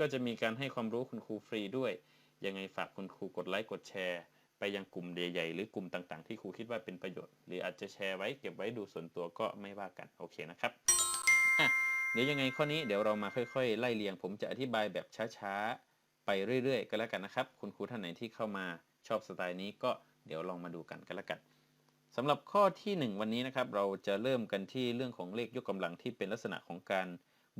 ก็จะมีการให้ความรู้คุณครูฟรีด้วย ยังไงฝากคุณครูกดไลค์กดแชร์ ไปยังกลุ่มใหญ่ๆหรือกลุ่มต่างๆ ที่ครูคิดว่าเป็นประโยชน์ หรืออาจจะแชร์ไว้เก็บไว้ดูส่วนตัวก็ไม่ว่ากันโอเคนะครับอะเดี๋ยวยังไงข้อนี้เดี๋ยวเรามาค่อยๆ ไล่เรียง ผมจะอธิบายแบบช้าๆ ไปเรื่อยๆ ก็แล้วกันนะครับ คุณครูท่านไหนที่เข้ามาชอบสไตล์นี้ก็เดี๋ยวลองมาดูกันก็แล้วกันสำหรับข้อทีหนึ่1 วันนี้นะครับ เราจะเริ่มกันที่เรื่องของเลขยกกำลังที่เป็นลักษณะของการ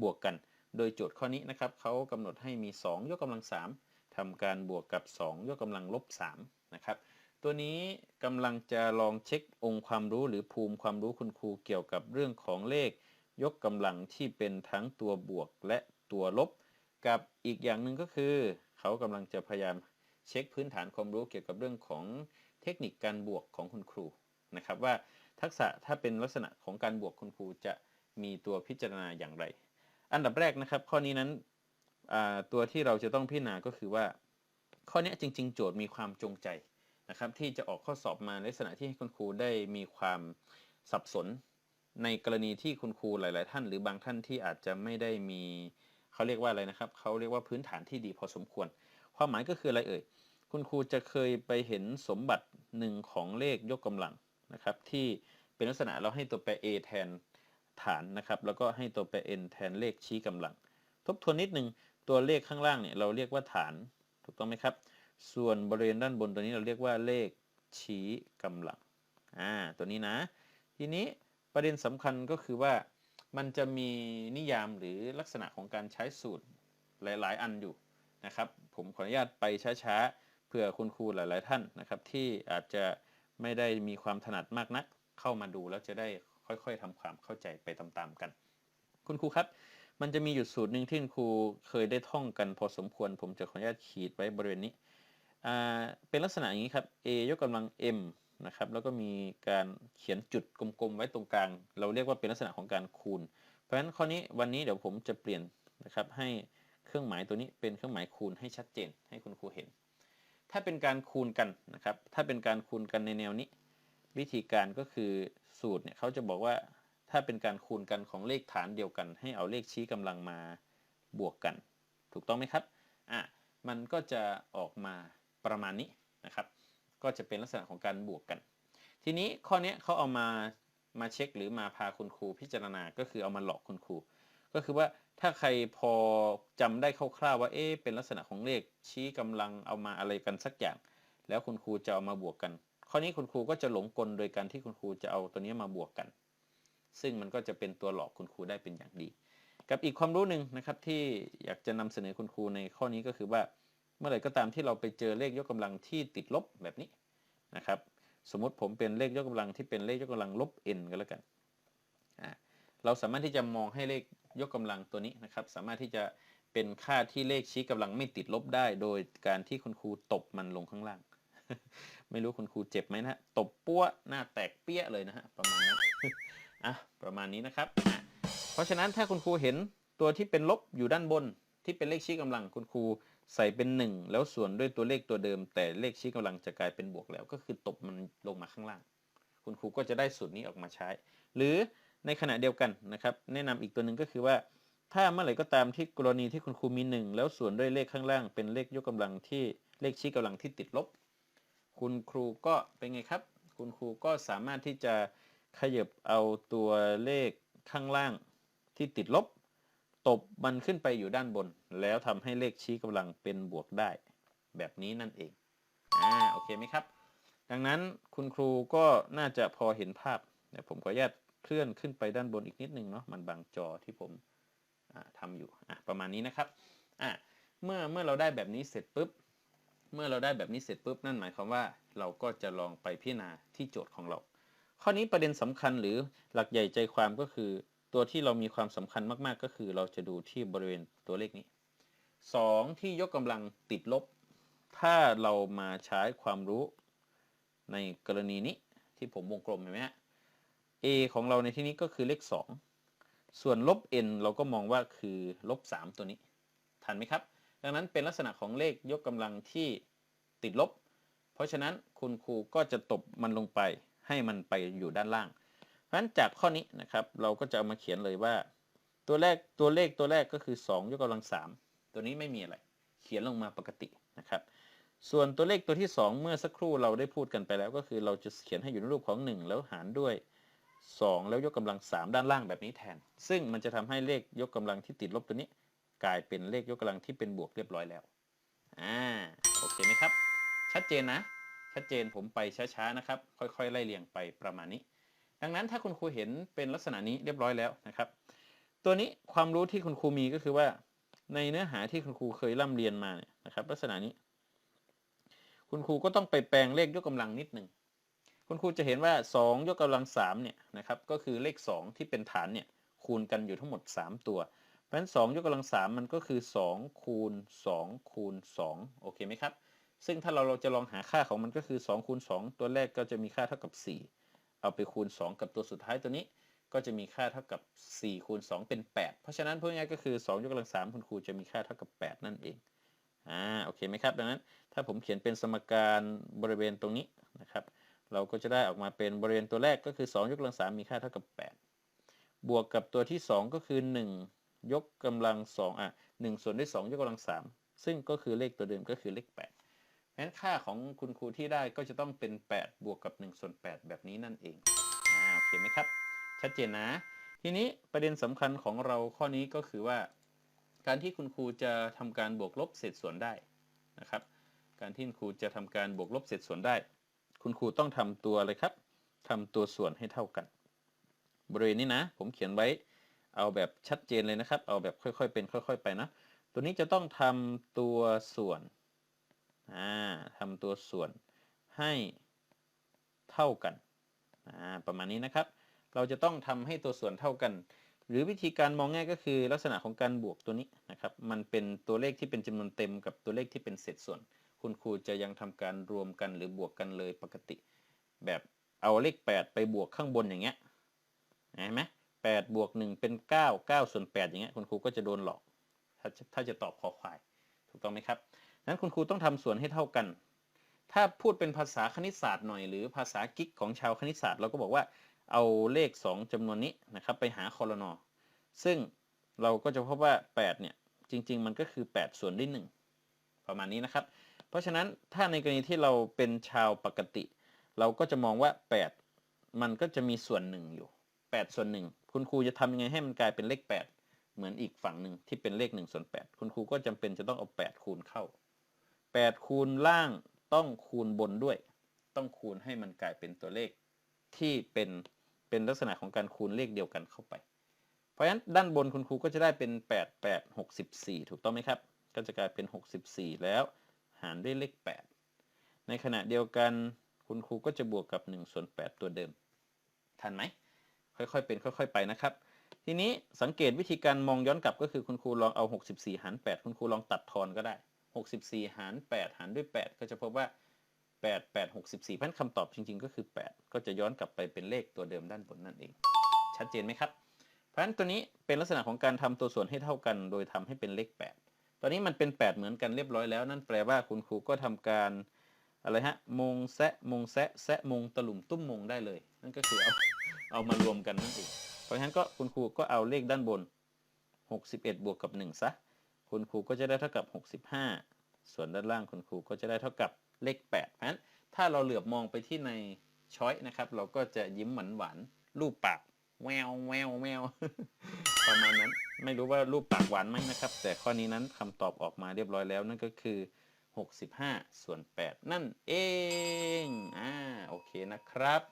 บวกกัน โดยโจทย์ข้อนี้นะครับเขากำหนดให้มี 2 ยกกำลัง 3ทำการบวกกับ 2 ยกกำลังลบ3นะครับตัวนี้กำลังจะลองเช็คองค์ความรู้หรือภูมิความรู้คุณครูเกี่ยวกับเรื่องของเลข ยกกำลังที่เป็นทั้งตัวบวกและตัวลบ กับอีกอย่างหนึ่งก็คือ เขากำลังจะพยายามเช็คพื้นฐานความรู้เกี่ยวกับเรื่องของเทคนิคการบวกของคุณครูนะครับว่าทักษะถ้าเป็นลักษณะของการบวกคุณครูจะมีตัวพิจารณาอย่างไร อันดับแรกนะครับ ข้อนี้นั้นตัวที่เราจะต้องพิจารณาก็คือว่า ข้อนี้จริง ๆ โจทย์มีความจงใจนะครับที่จะออกข้อสอบมาในลักษณะที่ให้คุณครูได้มีความสับสน ในกรณีที่คุณครูหลาย ๆ ท่าน หรือบางท่านที่อาจจะไม่ได้มีเขาเรียกว่าอะไรนะครับเขาเรียกว่าพื้นฐานที่ดีพอสมควร ความหมายก็คืออะไรเอ่ยคุณครูจะเคยไปเห็นสมบัติหนึ่งของเลขยกกำลังนะครับที่เป็นลักษณะเราให้ตัวแปร a แทน ฐานนะครับ แล้วก็ให้ตัวแปร n แทนเลขชี้กำลัง ทบทวนนิดนึงตัวเลขข้างล่างเนี่ยเราเรียกว่าฐานถูกต้องไหมครับ ส่วนบริเวณด้านบนตัวนี้เราเรียกว่าเลขชี้กำลังอ่าตัวนี้นะ ทีนี้ประเด็นสำคัญก็คือว่ามันจะมีนิยามหรือลักษณะของการใช้สูตรหลาย ๆ อันอยู่นะครับ ผมขออนุญาตไปช้าๆเพื่อคุณครูหลาย ๆ ท่านนะครับ ที่อาจจะไม่ได้มีความถนัดมากนักเข้ามาดูแล้วจะได้ ค่อยๆทำความเข้าใจไปตามๆกัน คุณครูครับ มันจะมีอยู่สูตรหนึ่งที่คุณครูเคยได้ท่องกันพอสมควร ผมจะขออนุญาตขีดไว้บริเวณนี้เป็นลักษณะอย่างนี้ครับ a ยกกำลัง m นะครับ แล้วก็มีการเขียนจุดกลมๆ ไว้ตรงกลาง เราเรียกว่าเป็นลักษณะของการคูณ เพราะฉะนั้นข้อนี้วันนี้เดี๋ยวผมจะเปลี่ยนนะครับให้เครื่องหมายตัวนี้เป็นเครื่องหมายคูณให้ชัดเจนให้คุณครูเห็น ถ้าเป็นการคูณกันนะครับ ถ้าเป็นการคูณกันในแนวนี้ วิธีการก็คือ สูตรเนี่ยเขาจะบอกว่าถ้าเป็นการคูณกันของเลขฐานเดียวกัน ให้เอาเลขชี้กำลังมาบวกกัน ถูกต้องไหมครับอะมันก็จะออกมาประมาณนี้นะครับ ก็จะเป็นลักษณะของการบวกกัน ทีนี้ข้อนี้เขาเอามามาเช็คหรือมาพาคุณครูพิจารณาก็คือเอามาหลอกคุณครู ก็คือว่าถ้าใครพอจำได้คร่าวๆว่าเอ๊ะเป็นลักษณะของเลขชี้กำลังเอามาอะไรกันสักอย่าง แล้วคุณครูจะเอามาบวกกัน ข้อนี้คุณครูก็จะหลงกลโดยการที่คุณครูจะเอาตัวนี้มาบวกกัน ซึ่งมันก็จะเป็นตัวหลอกคุณครูได้เป็นอย่างดี กับอีกความรู้หนึ่งนะครับที่อยากจะนำเสนอคุณครูในข้อนี้ก็คือว่า เมื่อไหร่ก็ตามที่เราไปเจอเลขยกกำลังที่ติดลบแบบนี้นะครับ สมมติผมเป็นเลขยกกำลังที่เป็นเลขยกกำลังลบ n ก็แล้วกันเราสามารถที่จะมองให้เลขยกกำลังตัวนี้นะครับ สามารถที่จะเป็นค่าที่เลขชี้กำลังไม่ติดลบได้ โดยการที่คุณครูตบมันลงข้างล่าง ไม่รู้คุณครูเจ็บไหมนะตบปั้วหน้าแตกเปี้ยเลยนะฮะประมาณนั้นอะประมาณนี้นะครับ เพราะฉะนั้นถ้าคุณครูเห็นตัวที่เป็นลบอยู่ด้านบนที่เป็นเลขชี้กำลังคุณครูใส่เป็น 1 แล้วส่วนด้วยตัวเลขตัวเดิม แต่เลขชี้กำลังจะกลายเป็นบวกแล้ว ก็คือตบมันลงมาข้างล่าง คุณครูก็จะได้สูตรนี้ออกมาใช้ หรือในขณะเดียวกันนะครับ แนะนำอีกตัวหนึ่งก็คือว่า ถ้าเมื่อไหร่ก็ตามที่กรณีที่คุณครูมี 1 แล้วส่วนด้วยเลขข้างล่าง เป็นเลขยกกำลังที่เลขชี้กำลังที่ติดลบ คุณครูก็เป็นไงครับ คุณครูก็สามารถที่จะขยับเอาตัวเลขข้างล่างที่ติดลบ ตบมันขึ้นไปอยู่ด้านบน แล้วทำให้เลขชี้กำลังเป็นบวกได้ แบบนี้นั่นเอง อ่า โอเคไหมครับ ดังนั้นคุณครูก็น่าจะพอเห็นภาพเดี๋ยวผมขออนุญาตเคลื่อนขึ้นไปด้านบนอีกนิดนึงเนาะ มันบางจอที่ผมทำอยู่ประมาณนี้นะครับเมื่อเมื่อเราได้แบบนี้เสร็จปุ๊บ เมื่อเราได้แบบนี้เสร็จปุ๊บนั่นหมายความว่า เราก็จะลองไปพิจารณาที่โจทย์ของเรา ข้อนี้ประเด็นสำคัญหรือหลักใหญ่ใจความก็คือ ตัวที่เรามีความสำคัญมากๆ ก็คือ เราจะดูที่บริเวณตัวเลขนี้ 2 ที่ยกกำลังติดลบ ถ้าเรามาใช้ความรู้ในกรณีนี้ที่ผมวงกลมเห็นไหมฮะ a ของเราในที่นี้ก็คือเลข 2 ส่วนลบ n เราก็มองว่าคือลบ 3 ตัวนี้ ทันไหมครับ ดังนั้นเป็นลักษณะของเลขยกกำลังที่ติดลบ เพราะฉะนั้นคุณครูก็จะตบมันลงไปให้มันไปอยู่ด้านล่าง เพราะฉะนั้นจากข้อนี้นะครับเราก็จะเอามาเขียนเลยว่า ตัวแรกตัวเลขตัวแรกก็คือ 2 ยกกำลัง3ตัวตัวนี้ไม่มีอะไร เขียนลงมาปกตินะครับ ส่วนตัวเลขตัวที่ 2 เมื่อสักครู่เราได้พูดกันไปแล้ว ก็คือเราจะเขียนให้อยู่ในรูปของ 1 แล้วหารด้วย 2 แล้วยกกำลัง 3 ด้านล่างแบบนี้แทน ซึ่งมันจะทำให้เลขยกกำลังที่ติดลบตัวนี้ กลายเป็นเลขยกกำลังที่เป็นบวกเรียบร้อยแล้ว อ่า โอเคไหมครับ ชัดเจนนะ ชัดเจนผมไปช้าๆนะครับ ค่อยๆ ไล่เรียงไปประมาณนี้ ดังนั้นถ้าคุณครูเห็นเป็นลักษณะนี้เรียบร้อยแล้วนะครับ ตัวนี้ความรู้ที่คุณครูมีก็คือว่า ในเนื้อหาที่คุณครูเคยร่ำเรียนมาเนี่ยนะครับ ลักษณะนี้ คุณครูก็ต้องไปแปลงเลขยกกำลังนิดหนึ่งคุณครูจะเห็นว่า 2 ยกกำลัง3เนี่ยนะครับก็คือเลข 2 ที่เป็นฐานเนี่ยคูณกันอยู่ทั้งหมด 3 ตัว เพราะฉะนั้น2ยกกำลัง3มันก็คือ 2 คูณ 2 คูณ 2 โอเคไหมครับ ซึ่งถ้าเราเราจะลองหาค่าของมันก็คือ 2 คูณ 2 ตัวแรกก็จะมีค่าเท่ากับ 4 เอาไปคูณ 2 กับตัวสุดท้ายตัวนี้ ก็จะมีค่าเท่ากับ 4 คูณ 2 เป็น 8 เพราะฉะนั้นพูดง่ายๆก็คือ 2 ยกกำลัง3คุณครูจะมีค่าเท่ากับ 8 นั่นเอง อ่า โอเคไหมครับ ดังนั้นถ้าผมเขียนเป็นสมการบริเวณตรงนี้นะครับ เราก็จะได้ออกมาเป็นบริเวณตัวแรกก็คือ 2 ยกกำลัง3มีค่าเท่ากับ 8 บวกกับตัวที่ 2 ก็คือ 1 ยกกำลัง2อะ1ส่วนด้วย2ยกกำลัง3ซึ่งก็คือเลขตัวเดิมก็คือเลข8เพราะฉะนั้นค่าของคุณครูที่ได้ก็จะต้องเป็น 8 บวกกับ1ส่วน8แบบนี้นั่นเองอ่าโอเคไหมครับ ชัดเจนนะ ทีนี้ประเด็นสำคัญของเราข้อนี้ก็คือว่า การที่คุณครูจะทำการบวกลบเศษส่วนได้นะครับ การที่คุณครูจะทำการบวกลบเศษส่วนได้ คุณครูต้องทำตัวอะไรครับทำตัวส่วนให้เท่ากัน บริเวณนี้นะ ผมเขียนไว้ เอาแบบชัดเจนเลยนะครับ เอาแบบค่อยๆเป็นค่อย ๆ ไปนะ ตัวนี้จะต้องทำตัวส่วนอ่าทำตัวส่วนให้เท่ากันอ่าประมาณนี้นะครับ เราจะต้องทำให้ตัวส่วนเท่ากัน หรือวิธีการมองง่ายก็คือลักษณะของการบวกตัวนี้นะครับ มันเป็นตัวเลขที่เป็นจำนวนเต็มกับตัวเลขที่เป็นเศษส่วน คุณครูจะยังทำการรวมกันหรือบวกกันเลยปกติ แบบเอาเลข 8 ไปบวกข้างบนอย่างเงี้ยเห็นไหม แปดบวก1เป็น 9 9 ส่วน 8 อย่างเงี้ยคุณครูก็จะโดนหลอกถ้าถ้าจะตอบคอควาย ถูกต้องไหมครับนั้นคุณครูต้องทำส่วนให้เท่ากัน ถ้าพูดเป็นภาษาคณิตศาสตร์หน่อยหรือภาษากิ๊กของชาวคณิตศาสตร์เราก็บอกว่าเอาเลข 2จำนวนนี้นะครับไปหาคอรนอซึ่งเราก็จะพบว่า 8 เนี่ย จริง ๆ มันก็คือ 8 ส่วนด้วย1ประมาณนี้นะครับ เพราะฉะนั้นถ้าในกรณีที่เราเป็นชาวปกติ เราก็จะมองว่า 8 มันก็จะมีส่วน1อยู่ 8 ส่วน1 คุณครูจะทำยังไงให้มันกลายเป็นเลข 8 เหมือนอีกฝั่งหนึ่งที่เป็นเลข1ส่วน8คุณครูก็จำเป็นจะต้องเอา 8 คูณเข้า 8 คูณล่างต้องคูณบนด้วย ต้องคูณให้มันกลายเป็นตัวเลขที่เป็นเป็นลักษณะของการคูณเลขเดียวกันเข้าไป เพราะฉะนั้นด้านบนคุณครูก็จะได้เป็น 8 8 64 ถูกต้องไหมครับ ก็จะกลายเป็น 64 แล้วหารด้วยเลข 8 ในขณะเดียวกันคุณครูก็จะบวกกับ1ส่วน8ตัวเดิม ทันไหม ค่อยๆ เป็น ค่อย ๆ ไปนะครับ ทีนี้สังเกตวิธีการมองย้อนกลับก็คือคุณครูลองเอา 64 หาร 8 คุณครูลองตัดทอนก็ได้ 64 หาร 8 หารด้วย 8 ก็จะพบว่า 8 8 64พันคำตอบจริง ๆ ก็คือ 8 ก็จะย้อนกลับไปเป็นเลขตัวเดิมด้านบนนั่นเอง ชัดเจนไหมครับ เพราะฉะนั้นตัวนี้เป็นลักษณะของการทำตัวส่วนให้เท่ากัน โดยทำให้เป็นเลข 8 ตอนนี้มันเป็น 8 เหมือนกันเรียบร้อยแล้ว นั่นแปลว่าคุณครูก็ทำการอะไรฮะมงแซะมงแซะแซะมงตะลุ่มตุ้มมงได้เลย นั่นก็คือเอา เอามารวมกันนั่นเองเพราะฉะนั้นก็คุณครูก็เอาเลขด้านบน 61 บวกกับ 1 ซะ คุณครูก็จะได้เท่ากับ 65 ส่วนด้านล่างคุณครูก็จะได้เท่ากับเลข 8 เพราะฉะนั้นถ้าเราเหลือบมองไปที่ในช้อยนะครับ เราก็จะยิ้มหวานหวานๆรูปปากแววแววแววประมาณนั้นไม่รู้ว่ารูปปากหวานไหมนะครับ แต่ข้อนี้นั้นคำตอบออกมาเรียบร้อยแล้วนั่นก็คือ 65 ส่วน 8 นั่นเอง อ่า โอเคนะครับ